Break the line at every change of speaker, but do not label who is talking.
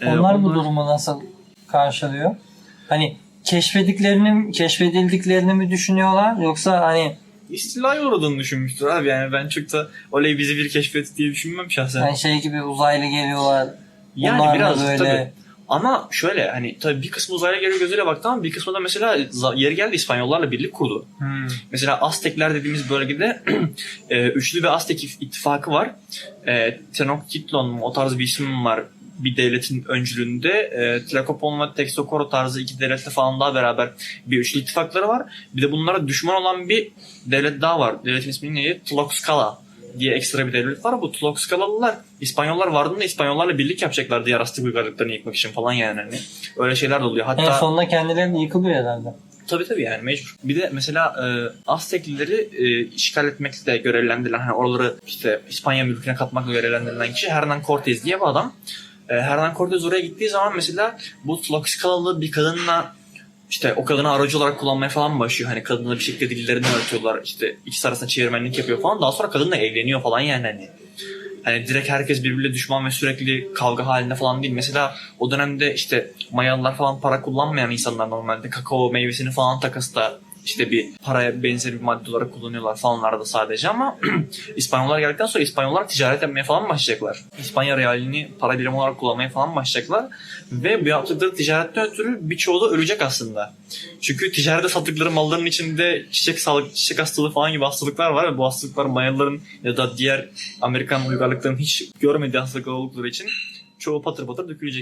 Ee,
Onlar bu durumu nasıl karşılıyor? Hani keşfediklerini keşfedildiklerini mi düşünüyorlar yoksa hani
istilaya uğradığını düşünmüştür abi yani ben çok da oley bizi bir keşfetti diye düşünmem şahsen.
hani şey gibi uzaylı geliyorlar.
Yani
onlar
biraz
böyle
tabii. Ama şöyle hani tabii bir kısmı uzaylı geliyor gözüyle baktı ama bir kısmı da mesela yeri geldi İspanyollarla birlik kurdu.
Hmm.
Mesela Aztekler dediğimiz bölgede e, üçlü bir Aztek if- ittifakı var. E, Tenochtitlan o tarz bir isim var bir devletin öncülüğünde. E, Tlacopan ve Texoco tarzı iki devletle falan daha beraber bir üçlü ittifakları var. Bir de bunlara düşman olan bir devlet daha var. Devletin ismi neydi? Tlaxcala diye ekstra bir devlet var. Bu Tlaxcalalılar İspanyollar vardığında İspanyollarla birlik yapacaklar Aztek uygarlıklarını yıkmak için falan yani. Hani öyle şeyler de oluyor. Hatta
En sonunda kendileri yıkılıyor herhalde.
Tabii tabii yani mecbur. Bir de mesela e, Azteklileri e, işgal etmekle görevlendirilen, hani oraları işte İspanya mülküne katmakla görevlendirilen kişi Hernan Cortez diye bir adam. E, Hernan Cortez oraya gittiği zaman mesela bu Tlaxcalalı bir kadınla işte o kadını aracı olarak kullanmaya falan başlıyor. Hani kadına bir şekilde dillerini öğretiyorlar. İşte ikisi arasında çevirmenlik yapıyor falan. Daha sonra kadınla evleniyor falan yani hani. Hani direkt herkes birbiriyle düşman ve sürekli kavga halinde falan değil. Mesela o dönemde işte Mayalılar falan para kullanmayan insanlar normalde kakao meyvesini falan takasla işte bir paraya benzer bir madde olarak kullanıyorlar falanlarda sadece ama İspanyollar geldikten sonra İspanyollar ticaret yapmaya falan başlayacaklar. İspanya realini para birimi olarak kullanmaya falan başlayacaklar. Ve bu yaptıkları ticaretten ötürü birçoğu da ölecek aslında. Çünkü ticarette sattıkları malların içinde çiçek sağlık, çiçek hastalığı falan gibi hastalıklar var ve bu hastalıklar Mayalıların ya da diğer Amerikan uygarlıkların hiç görmediği hastalıklar oldukları için çoğu patır patır dökülecek.